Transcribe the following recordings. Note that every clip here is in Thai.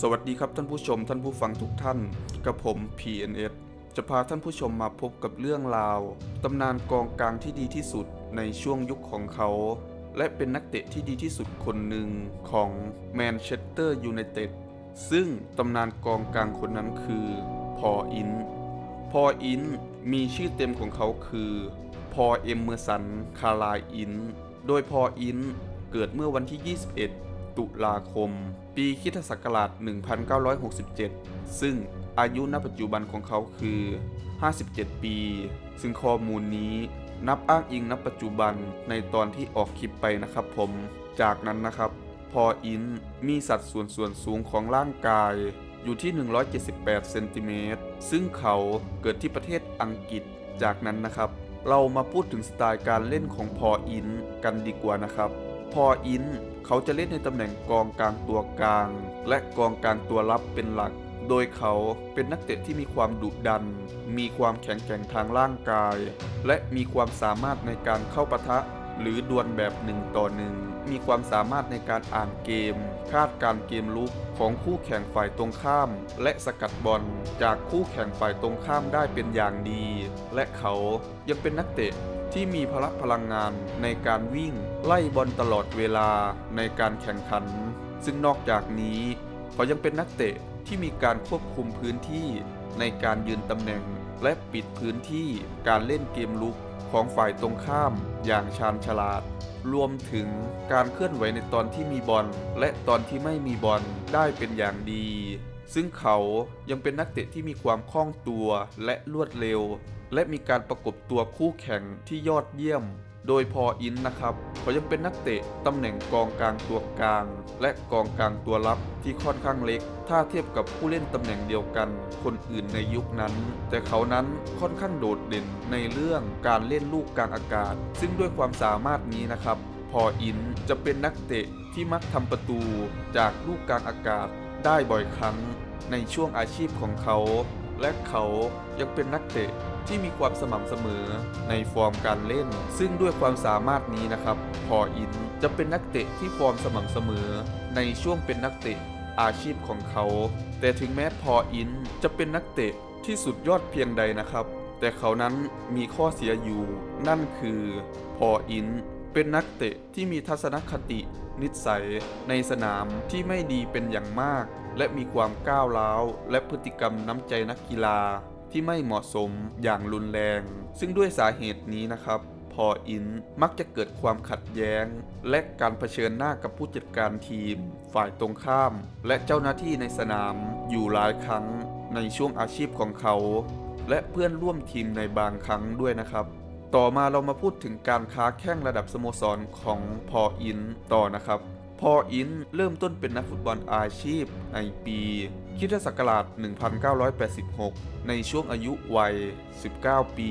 สวัสดีครับท่านผู้ชมท่านผู้ฟังทุกท่าน กับผม PNS จะพาท่านผู้ชมมาพบกับเรื่องราว ตำนานกองกลางที่ดีที่สุดในช่วงยุคของเขา และเป็นนักเตะที่ดีที่สุดคนหนึ่งของแมนเชสเตอร์ยูไนเต็ดซึ่งตำนานกองกลางคนนั้นคือพออิน พออินมีชื่อเต็มของเขาคือ พอเอมเมอร์สัน คาลายอิน โดยพออินเกิดเมื่อวันที่ 21 ตุลาคม ปีคริสตศักราช 1967 ซึ่งอายุณปัจจุบันของเขาคือ 57 ปี ซึ่งข้อมูลนี้นับอ้างอิงณปัจจุบันในตอนที่ออกคลิปไปนะครับผม จากนั้นนะครับ พออินมีสัดส่วนส่วนสูงของร่างกายอยู่ที่ 178 เซนติเมตร ซึ่งเขาเกิดที่ประเทศอังกฤษ จากนั้นนะครับ เรามาพูดถึงสไตล์การเล่นของพออินกันดีกว่านะครับ พออิน เขาจะเล่นในตำแหน่งกองกลางตัวกลาง และกองกลางตัวรับเป็นหลัก โดยเขาเป็นนักเตะที่มีความดุดัน มีความแข็งแกร่งทางร่างกาย และมีความสามารถในการเข้าปะทะหรือดวลแบบหนึ่งต่อหนึ่งมีความสามารถในการอ่านเกม คาดการเกมลุกของคู่แข่งฝ่ายตรงข้าม และสกัดบอลจากคู่แข่งฝ่ายตรงข้ามได้เป็นอย่างดี และเขายังเป็นนักเตะ ที่มีพละพลังงานในการวิ่ง ไล่บอลตลอดเวลาในการแข่งขัน ซึ่งนอกจากนี้ เขายังเป็นนักเตะที่มีการควบคุมพื้นที่ในการยืนตำแหน่ง และปิดพื้นที่การเล่นเกมลุกของฝ่ายตรงข้ามอย่างชาญฉลาด รวมถึงการเคลื่อนไหวในตอนที่มีบอลและตอนที่ไม่มีบอลได้เป็นอย่างดี ซึ่งเขายังเป็นนักเตะที่มีความคล่องตัวและรวดเร็ว และมีการประกบตัวคู่แข่งที่ยอดเยี่ยม โดยพออินนะครับเขายังเป็นนักเตะตำแหน่งกองกลางตัวกลาง และกองกลางตัวรับที่ค่อนข้างเล็ก ถ้าเทียบกับผู้เล่นตำแหน่งเดียวกัน คนอื่นในยุคนั้น แต่เขานั้นค่อนข้างโดดเด่นในเรื่องการเล่นลูกกลางอากาศ ซึ่งด้วยความสามารถนี้นะครับ พออินจะเป็นนักเตะที่มักทำประตูจากลูกกลางอากาศได้บ่อยครั้งในช่วงอาชีพของเขา และเขายังเป็นนักเตะ ที่มีความสม่ำเสมอในฟอร์มการเล่น ซึ่งด้วยความสามารถนี้นะครับพออินจะเป็นนักเตะที่ฟอร์มสม่ำเสมอ ในช่วงเป็นนักเตะอาชีพของเขา แต่ถึงแม้พออินจะเป็นนักเตะที่สุดยอดเพียงใดนะครับ แต่เขานั้นมีข้อเสียอยู่ นั่นคือพออินเป็นนักเตะที่มีทัศนคติ นิสัย ในสนามที่ไม่ดีเป็นอย่างมาก และมีความก้าวร้าว และพฤติกรรมน้ำใจนักกีฬา ที่ไม่เหมาะสมอย่างรุนแรง ซึ่งด้วยสาเหตุนี้นะครับ พออินมักจะเกิดความขัดแย้ง และการเผชิญหน้ากับผู้จัดการทีม ฝ่ายตรงข้าม และเจ้าหน้าที่ในสนามอยู่หลายครั้งในช่วงอาชีพของเขา และเพื่อนร่วมทีมในบางครั้งด้วยนะครับ ต่อมาเรามาพูดถึงการค้าแข่งระดับสโมสรของพออินต่อนะครับ พออินเริ่มต้นเป็นนักฟุตบอลอาชีพในปี คริสตศักราช 1986 ในช่วงอายุวัย 19 ปี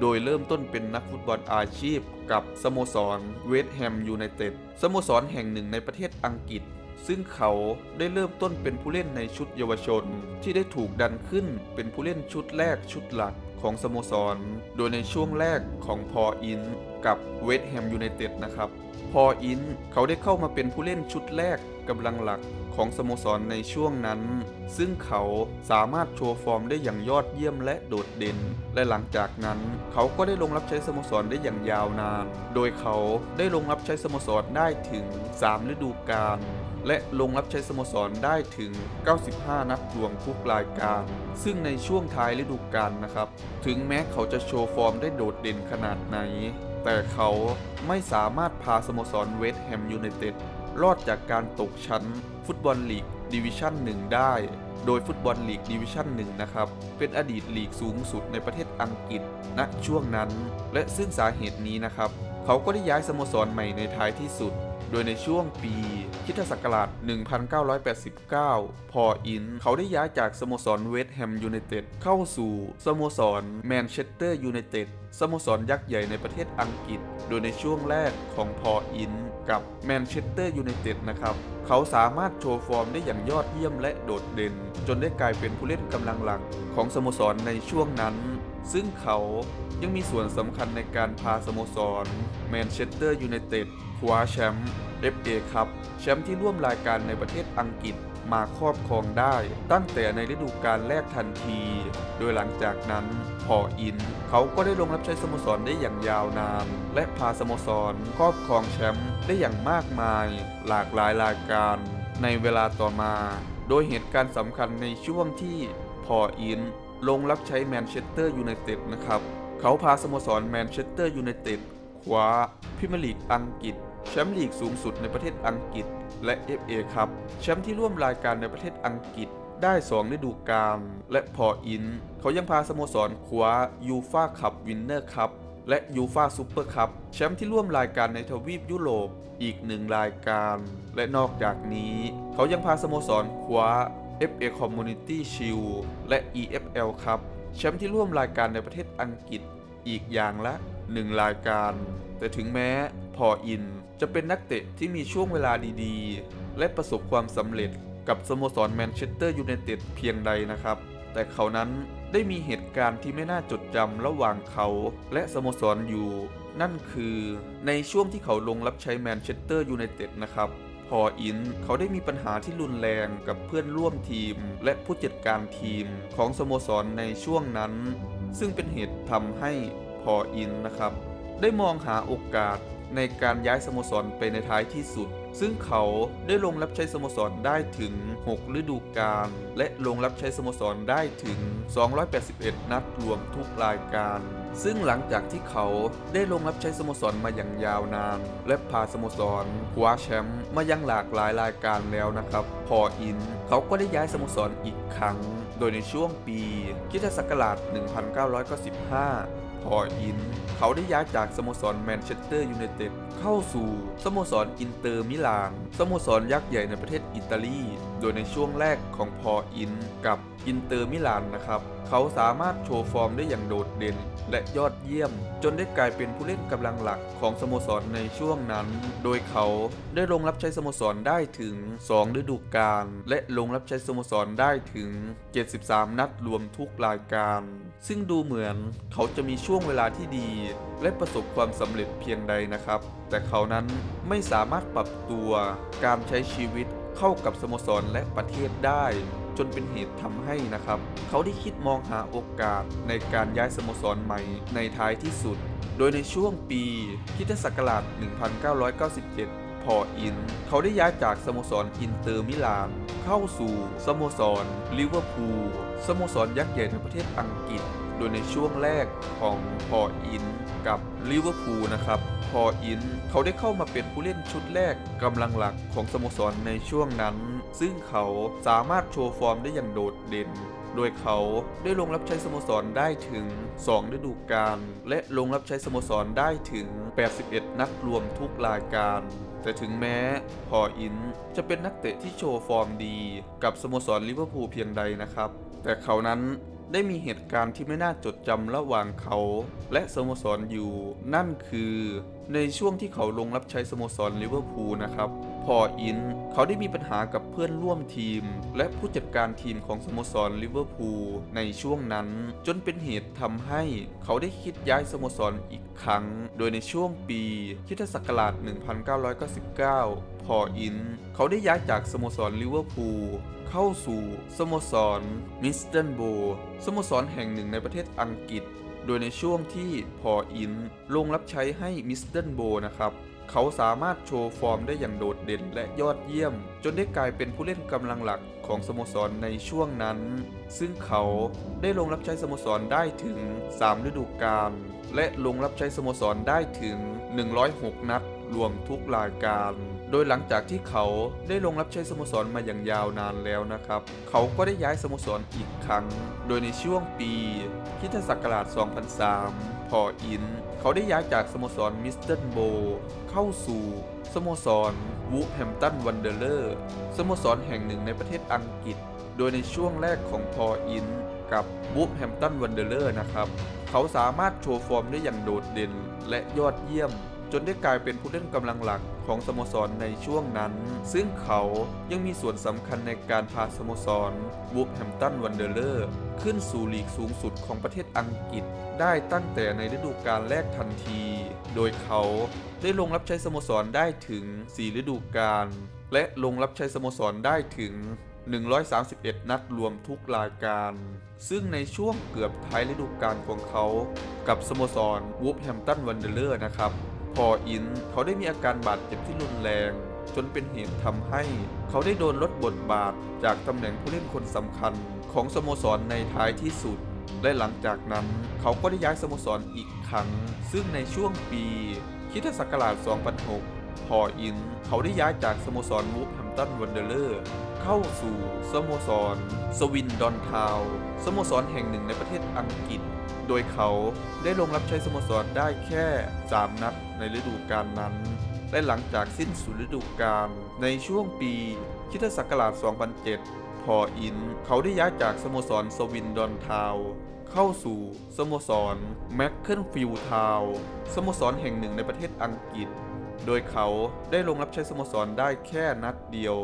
โดยเริ่มต้นเป็นนักฟุตบอลอาชีพกับสโมสรเวสต์แฮมยูไนเต็ด สโมสรแห่งหนึ่งในประเทศอังกฤษ ซึ่งเขาได้เริ่มต้นเป็นผู้เล่นในชุดเยาวชน ที่ได้ถูกดันขึ้นเป็นผู้เล่นชุดแรกชุดหลัก ของสโมสร โดยในช่วงแรกของพออินกับเวสต์แฮมยูไนเต็ดนะครับ พออินเขาได้เข้ามาเป็นผู้เล่นชุดแรกกำลังหลักของสโมสรในช่วงนั้น ซึ่งเขาสามารถโชว์ฟอร์มได้อย่างยอดเยี่ยมและโดดเด่น และหลังจากนั้น เขาก็ได้ลงรับใช้สโมสรได้อย่างยาวนาน โดยเขาได้ลงรับใช้สโมสรได้ถึง 3 ฤดูกาล และลงรับใช้สโมสรได้ถึง 95 นัดรวมทุกรายการ ซึ่งในช่วงท้ายฤดูกาลนะครับ ถึงแม้เขาจะโชว์ฟอร์มได้โดดเด่นขนาดไหน แต่เขาไม่สามารถพาสโมสรเวสต์แฮมยูไนเต็ดรอดจากการตกชั้น ฟุตบอลลีกดิวิชั่น1ได้ โดยฟุตบอลลีกดิวิชั่น1นะครับ เป็นอดีตลีกสูงสุดในประเทศอังกฤษณช่วงนั้น และซึ่งสาเหตุนี้นะครับ เขาก็ได้ย้ายสโมสรใหม่ในท้ายที่สุด โดยในช่วงปีคริสตศักราช 1989 พออิน เขาได้ย้ายจากสโมสรเวสต์แฮมยูไนเต็ดเข้าสู่สโมสรแมนเชสเตอร์ยูไนเต็ดสโมสรยักษ์ใหญ่ในประเทศอังกฤษ โดยในช่วงแรกของพออินกับแมนเชสเตอร์ยูไนเต็ดนะครับ เขาสามารถโชว์ฟอร์มได้อย่างยอดเยี่ยมและโดดเด่น จนได้กลายเป็นผู้เล่นกำลังหลักของสโมสรในช่วงนั้น ซึ่งเขายังมีส่วนสำคัญในการพาสโมสรแมนเชสเตอร์ยูไนเต็ด คว้าแชมป์ FA ครับแชมป์ที่ร่วมรายการในประเทศอังกฤษมาครอบครองได้ ตั้งแต่ในฤดูกาลแรกทันที โดยหลังจากนั้นพออิน เขาก็ได้ลงรับใช้สโมสรได้อย่างยาวนาน และพาสโมสรครอบครองแชมป์ได้อย่างมากมาย หลากหลายรายการ ในเวลาต่อมา โดยเหตุการณ์สำคัญในช่วงที่พออิน ลงรับใช้แมนเชสเตอร์ยูไนเต็ดนะครับ เขาพาสโมสรแมนเชสเตอร์ยูไนเต็ดคว้า พรีเมียร์ลีกอังกฤษ แชมป์ลีกสูงสุดในประเทศอังกฤษ และ FA ครับแชมป์ที่ร่วมรายการในประเทศอังกฤษได้ 2 ฤดูกาลและพออิน เขายังพาสโมสรคว้ายูฟาคัพวินเนอร์คัพและยูฟาซูเปอร์คัพแชมป์ที่ร่วมรายการในทวีปยุโรปอีกหนึ่งรายการ และนอกจากนี้ เขายังพาสโมสรคว้า FA Community Shield และ EFL ครับแชมป์ที่ร่วมรายการในประเทศอังกฤษอีกอย่างละ 1รายการ แต่ถึงแม้พออินจะเป็นนักเตะที่มีช่วงเวลาดีๆ และประสบความสำเร็จกับสโมสรแมนเชสเตอร์ยูไนเต็ดเพียงใดนะครับ แต่เขานั้นได้มีเหตุการณ์ที่ไม่น่าจดจำระหว่างเขาและสโมสรอยู่ นั่นคือในช่วงที่เขาลงรับใช้แมนเชสเตอร์ยูไนเต็ดนะครับพออินเขาได้มีปัญหาที่รุนแรงกับเพื่อนร่วมทีม และผู้จัดการทีมของสโมสรในช่วงนั้น ซึ่งเป็นเหตุทำให้ พออินนะครับ ได้มองหาโอกาสในการย้ายสโมสรไปในท้ายที่สุด ซึ่งเขาได้ลงรับใช้สโมสรได้ถึง 6 ฤดูกาลและลงรับใช้สโมสรได้ถึง 281 นัดรวมทุกรายการ ซึ่งหลังจากที่เขาได้ลงรับใช้สโมสรมาอย่างยาวนาน และพาสโมสรคว้าแชมป์มายังหลากหลายรายการแล้วนะครับ พออิน เขาก็ได้ย้ายสโมสรอีกครั้ง โดยในช่วงปีคริศักราช1995 พออิน เขาได้ย้ายจากสโมสรแมนเชสเตอร์ยูไนเต็ดเข้าสู่สโมสรอินเตอร์มิลาน สโมสรยักษ์ใหญ่ในประเทศอิตาลีโดยในช่วงแรกของพออินกับอินเตอร์มิลานนะครับ เขาสามารถโชว์ฟอร์มได้อย่างโดดเด่น และยอดเยี่ยม จนได้กลายเป็นผู้เล่นกำลังหลักของสโมสรในช่วงนั้น โดยเขาได้ลงรับใช้สโมสรได้ถึง 2 ฤดูกาลและลงรับใช้สโมสรได้ถึง 73 นัดรวมทุกรายการ ซึ่งดูเหมือนเขาจะมีช่วงเวลาที่ดี และประสบความสำเร็จเพียงใดนะครับ แต่เขานั้นไม่สามารถปรับตัวการใช้ชีวิต เข้ากับสโมสรและประเทศได้ จนเป็นเหตุทำให้นะครับ เขาได้คิดมองหาโอกาสในการย้ายสโมสรใหม่ในท้ายที่สุด โดยในช่วงปีคริสตศักราช 1997 พออิน เขาได้ย้ายจากสโมสรอินเตอร์มิลาน เข้าสู่สโมสรลิเวอร์พูลสโมสรยักษ์ใหญ่ในประเทศอังกฤษ โดยในช่วงแรกของพออินกับลิเวอร์พูลนะครับ พออิน เขาได้เข้ามาเป็นผู้เล่นชุดแรกกำลังหลักของสโมสรในช่วงนั้น ซึ่งเขาสามารถโชว์ฟอร์มได้อย่างโดดเด่นโดยเขาได้ลงรับใช้สโมสรได้ถึง 2 ฤดูกาลและลงรับใช้สโมสรได้ถึง 81 นัดรวมทุกรายการ แต่ถึงแม้พออินจะเป็นนักเตะที่โชว์ฟอร์มดี กับสโมสรลิเวอร์พูลเพียงใดนะครับ แต่เขานั้น ได้มีเหตุการณ์ที่ไม่น่าจดจำระหว่างเขา และสโมสรอยู่ นั่นคือในช่วงที่เขาลงรับใช้สโมสรลิเวอร์พูลนะครับ พออินเขาได้มีปัญหากับเพื่อนร่วมทีม และผู้จัดการทีมของสโมสรลิเวอร์พูลในช่วงนั้น จนเป็นเหตุทำให้เขาได้คิดย้ายสโมสรอีกครั้ง โดยในช่วงปีคริสตศักราช1999 พออิน เขาได้ย้ายจากสโมสรลิเวอร์พูลเข้าสู่สโมสรมิสเตนโบสโมสรแห่งหนึ่งในประเทศอังกฤษ โดยในช่วงที่พออินลงรับใช้ให้มิสเตนโบนะครับเขาสามารถโชว์ฟอร์มได้อย่างโดดเด่นและยอดเยี่ยม จนได้กลายเป็นผู้เล่นกำลังหลักของสโมสรในช่วงนั้น ซึ่งเขาได้ลงรับใช้สโมสรได้ถึง 3 ฤดูกาลและลงรับใช้สโมสรได้ถึง 106 นัด รวมทุกรายการ โดยหลังจากที่เขาได้ลงรับใช้สโมสรมาอย่างยาวนานแล้วนะครับ เขาก็ได้ย้ายสโมสรอีกครั้ง โดยในช่วงปีคริสตศักราช 2003 พออิน เขาได้ย้ายจากสโมสรมิสเตอร์โบเข้าสู่สโมสรวูฟแฮมตันวันเดอร์เลอร์สโมสรแห่งหนึ่งในประเทศอังกฤษ โดยในช่วงแรกของพออินกับวูฟแฮมตันวันเดอร์เลอร์นะครับ เขาสามารถโชว์ฟอร์มได้อย่างโดดเด่นและยอดเยี่ยม จนได้กลายเป็นผู้เล่นกำลังหลักของสโมสรในช่วงนั้น ซึ่งเขายังมีส่วนสำคัญในการพาสโมสรวูฟแฮมตันวันเดอร์เลอร์ขึ้นสู่ลีกสูงสุดของประเทศอังกฤษ ได้ตั้งแต่ในฤดูกาลแรกทันที โดยเขาได้ลงรับใช้สโมสรได้ถึง 4 ฤดูกาลและลงรับใช้สโมสรได้ถึง 131 นัดรวมทุกรายการ ซึ่งในช่วงเกือบท้ายฤดูกาลของเขา กับสโมสรวูฟแฮมตันวันเดอร์เลอร์นะครับ พออินเขาได้มีอาการบาดเจ็บที่รุนแรง จนเป็นเหตุทำให้ เขาได้โดนลดบทบาทจากตำแหน่งผู้เล่นคนสำคัญของสโมสรในท้ายที่สุด และหลังจากนั้นเขาก็ได้ย้ายสโมสรอีกครั้ง ซึ่งในช่วงปีคริดศักราช 2006 พออิน เขาได้ย้ายจากสโมสรวูฟแฮมตันวันเดอร์เลอร์เข้าสู่สโมสรสวินดอนทาวสโมสรแห่งหนึ่งในประเทศอังกฤษ โดยเขาได้ลงรับใช้สโมสรได้แค่ 3 นัดในฤดูกาลนั้น และหลังจากสิ้นสุดฤดูกาลในช่วงปีคริสตศักราช 2007 พออิน เขาได้ย้ายจากสโมสรสวินดอนทาวเข้าสู่สโมสรแมคเคิลฟิลทาวสโมสรแห่งหนึ่งในประเทศอังกฤษ โดยเขาได้ลงรับใช้สโมสรได้แค่นัดเดียว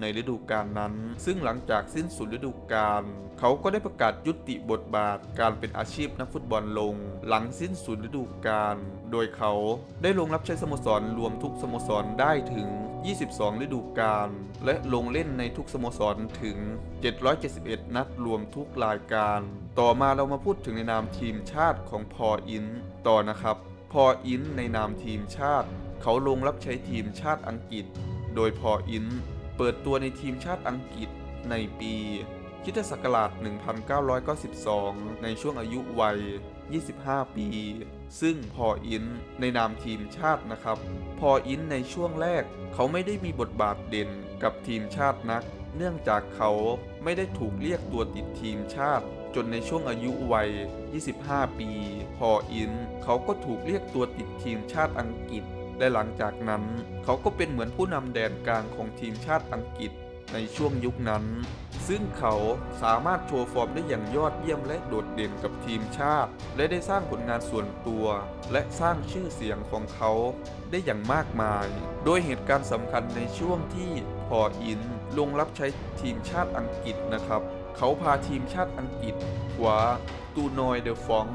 ในฤดูกาลนั้น ซึ่งหลังจากสิ้นสุดฤดูกาลเขาก็ได้ประกาศยุติบทบาทการเป็นอาชีพนักฟุตบอลลง หลังสิ้นสุดฤดูกาลโดยเขาได้ลงรับใช้สโมสรรวมทุกสโมสรได้ถึง 22 ฤดูกาลและลงเล่นในทุกสโมสรถึง 771 นัดรวมทุกรายการ ต่อมาเรามาพูดถึงในนามทีมชาติของพออินต่อนะครับ พออินในนามทีมชาติ เขาลงรับใช้ทีมชาติอังกฤษ โดยพออิน เปิดตัวในทีมชาติอังกฤษในปีคริสตศักราช 1992 ในช่วงอายุวัย 25 ปี ซึ่งพออินในนามทีมชาตินะครับ พออินในช่วงแรก เขาไม่ได้มีบทบาทเด่นกับทีมชาตินัก เนื่องจากเขาไม่ได้ถูกเรียกตัวติดทีมชาติ จนในช่วงอายุวัย 25 ปี พออิน เขาก็ถูกเรียกตัวติดทีมชาติอังกฤษ และหลังจากนั้นเขาก็เป็นเหมือนผู้นำแดนกลางของทีมชาติอังกฤษในช่วงยุคนั้น ซึ่งเขาสามารถโชว์ฟอร์มได้อย่างยอดเยี่ยมและโดดเด่นกับทีมชาติ และได้สร้างผลงานส่วนตัว และสร้างชื่อเสียงของเขาได้อย่างมากมาย โดยเหตุการณ์สำคัญในช่วงที่พออินลงรับใช้ทีมชาติอังกฤษนะครับ เขาพาทีมชาติอังกฤษคว้าตูนอยเดอฟอง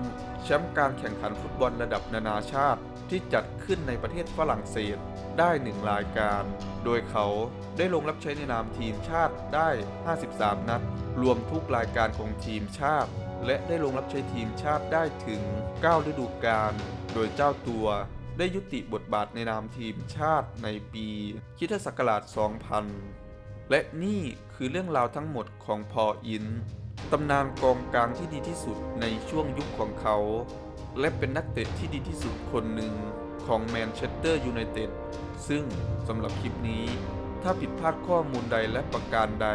แชมป์การแข่งขันฟุตบอลระดับนานาชาติ ที่จัดขึ้นในประเทศฝรั่งเศสได้หนึ่งรายการ โดยเขาได้ลงรับใช้ในนามทีมชาติได้ 53 นัด รวมทุกรายการของทีมชาติ และได้ลงรับใช้ทีมชาติได้ถึง 9 ฤดูกาล โดยเจ้าตัวได้ยุติบทบาทในนามทีมชาติในปีคริสตศักราช 2000 และนี่คือเรื่องราวทั้งหมดของพออินตำนานกองกลางที่ดีที่สุดในช่วงยุคของเขา และเป็นนักเตะที่ดีที่สุดคนหนึ่งของแมนเชสเตอร์ยูไนเต็ดซึ่งสำหรับคลิปนี้ ถ้าผิดพลาดข้อมูลใดและประการใด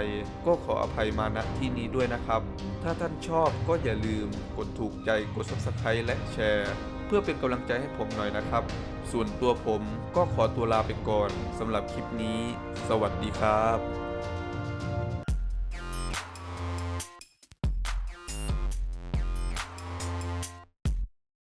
ก็ขออภัยมาณที่นี้ด้วยนะครับ ถ้าท่านชอบก็อย่าลืมกดถูกใจกด subscribe และแชร์ เพื่อเป็นกำลังใจให้ผมหน่อยนะครับ ส่วนตัวผมก็ขอตัวลาไปก่อนสำหรับคลิปนี้ สวัสดีครับ